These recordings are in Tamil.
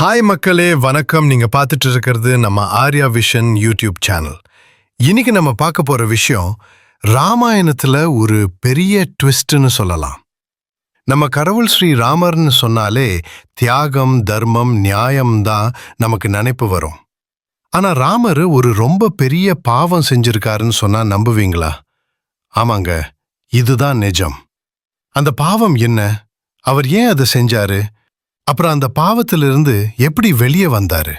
ஹாய் மக்களே. வணக்கம். நீங்க பார்த்துட்டு இருக்கிறது நம்ம ஆர்யா விஷன் யூடியூப் சேனல். இன்னைக்கு நம்ம பார்க்க போற விஷயம் ராமாயணத்துல ஒரு பெரிய ட்விஸ்ட்னு சொல்லலாம். நம்ம கடவுள் ஸ்ரீ ராமர்னு சொன்னாலே தியாகம் தர்மம் நியாயம் தான் நமக்கு நினைப்பு வரும். ஆனா ராமர் ஒரு ரொம்ப பெரிய பாவம் செஞ்சிருக்காருன்னு சொன்னா நம்புவீங்களா? ஆமாங்க. இதுதான் நிஜம். அந்த பாவம் என்ன? அவர் ஏன் அதை செஞ்சாரு? அப்புறம் அந்த பாவத்திலிருந்து எப்படி வெளியே வந்தாரு?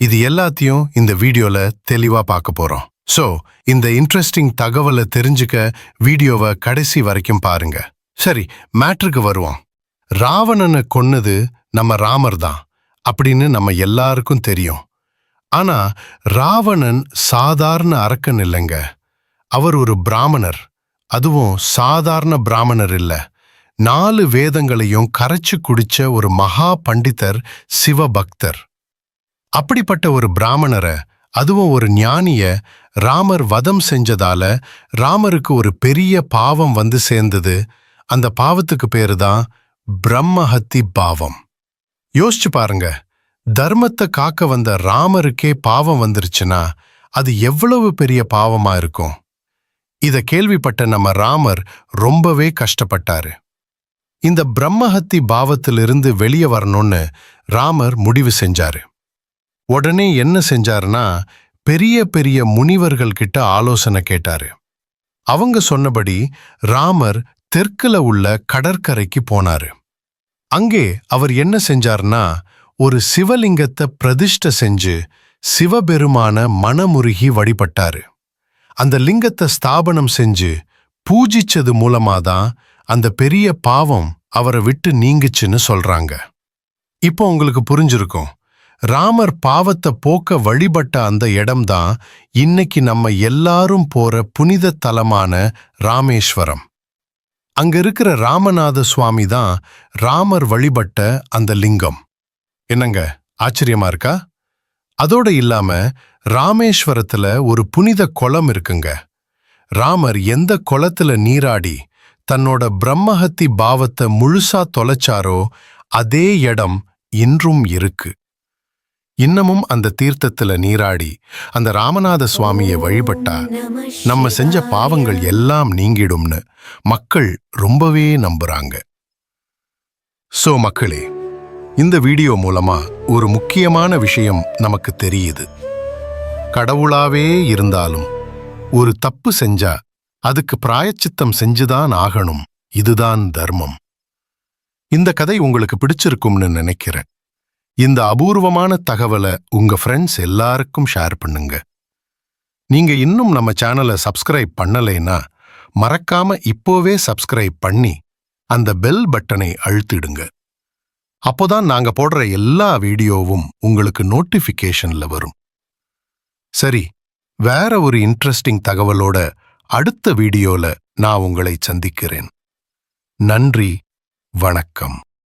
இது எல்லாத்தையும் இந்த வீடியோல தெளிவா பார்க்க போறோம். சோ இந்த இன்ட்ரெஸ்டிங் தகவலை தெரிஞ்சுக்க வீடியோவை கடைசி வரைக்கும் பாருங்க. சரி மேட்ருக்கு வருவோம். ராவணனை கொன்னது நம்ம ராமர் தான் அப்படின்னு நம்ம எல்லாருக்கும் தெரியும். ஆனா ராவணன் சாதாரண அரக்கன் இல்லைங்க. அவர் ஒரு பிராமணர். அதுவும் சாதாரண பிராமணர் இல்ல. நாலு வேதங்களையும் கரைச்சு குடிச்ச ஒரு மகா பண்டிதர் சிவபக்தர். அப்படிப்பட்ட ஒரு பிராமணரை அதுவும் ஒரு ஞானிய ராமர் வதம் செஞ்சதால ராமருக்கு ஒரு பெரிய பாவம் வந்து சேர்ந்தது. அந்த பாவத்துக்கு பேரு தான் பிரம்மஹத்தி பாவம். யோசிச்சு பாருங்க தர்மத்தை காக்க வந்த ராமருக்கே பாவம் வந்துருச்சுன்னா அது எவ்வளவு பெரிய பாவமா இருக்கும்? இத கேள்விப்பட்ட நம்ம ராமர் ரொம்பவே கஷ்டப்பட்டாரு. இந்த பிரம்மஹத்தி பாவத்திலிருந்து வெளியே வரணும்னு ராமர் முடிவு செஞ்சாரு. உடனே என்ன செஞ்சாருன்னா பெரிய பெரிய முனிவர்கள் கிட்ட ஆலோசனை கேட்டாரு. அவங்க சொன்னபடி ராமர் தெற்குல உள்ள கடற்கரைக்கு போனாரு. அங்கே அவர் என்ன செஞ்சார்னா ஒரு சிவலிங்கத்தை பிரதிஷ்ட செஞ்சு சிவபெருமான மனமுருகி வழிபட்டாரு. அந்த லிங்கத்தை ஸ்தாபனம் செஞ்சு பூஜிச்சது மூலமாதான் அந்த பெரிய பாவம் அவரை விட்டு நீங்குச்சுன்னு சொல்றாங்க. இப்போ உங்களுக்கு புரிஞ்சிருக்கும். ராமர் பாவத்தை போக்க வழிபட்ட அந்த இடம்தான் இன்னைக்கு நம்ம எல்லாரும் போற புனித தலமான ராமேஸ்வரம். அங்க இருக்கிற ராமநாத சுவாமி தான் ராமர் வழிபட்ட அந்த லிங்கம். என்னங்க ஆச்சரியமா இருக்கா? அதோட இல்லாம ராமேஸ்வரத்துல ஒரு புனித குளம் இருக்குங்க. ராமர் எந்த குளத்துல நீராடி தன்னோட பிரம்மஹத்தி பாவத்தை முழுசா தொலைச்சாரோ அதே இடம் இன்றும் இருக்கு. இன்னமும் அந்த தீர்த்தத்துல நீராடி அந்த ராமநாத சுவாமியை வழிபட்டா நம்ம செஞ்ச பாவங்கள் எல்லாம் நீங்கிடும்னு மக்கள் ரொம்பவே நம்புறாங்க. சோ மக்களே இந்த வீடியோ மூலமா ஒரு முக்கியமான விஷயம் நமக்கு தெரியுது. கடவுளாவே இருந்தாலும் ஒரு தப்பு செஞ்சா அதுக்கு பிராயச்சித்தம் செஞ்சுதான் ஆகணும். இதுதான் தர்மம். இந்த கதை உங்களுக்கு பிடிச்சிருக்கும்னு நினைக்கிறேன். இந்த அபூர்வமான தகவலை உங்க ஃப்ரெண்ட்ஸ் எல்லாருக்கும் ஷேர் பண்ணுங்க. நீங்க இன்னும் நம்ம சேனலை சப்ஸ்கிரைப் பண்ணலைன்னா மறக்காம இப்போவே சப்ஸ்கிரைப் பண்ணி அந்த பெல் பட்டனை அழுத்திடுங்க. அப்போதான் நாங்க போடுற எல்லா வீடியோவும் உங்களுக்கு நோட்டிஃபிகேஷன்ல வரும். சரி வேற ஒரு இன்ட்ரெஸ்டிங் தகவலோட அடுத்த வீடியோல நான் உங்களை சந்திக்கிறேன். நன்றி வணக்கம்.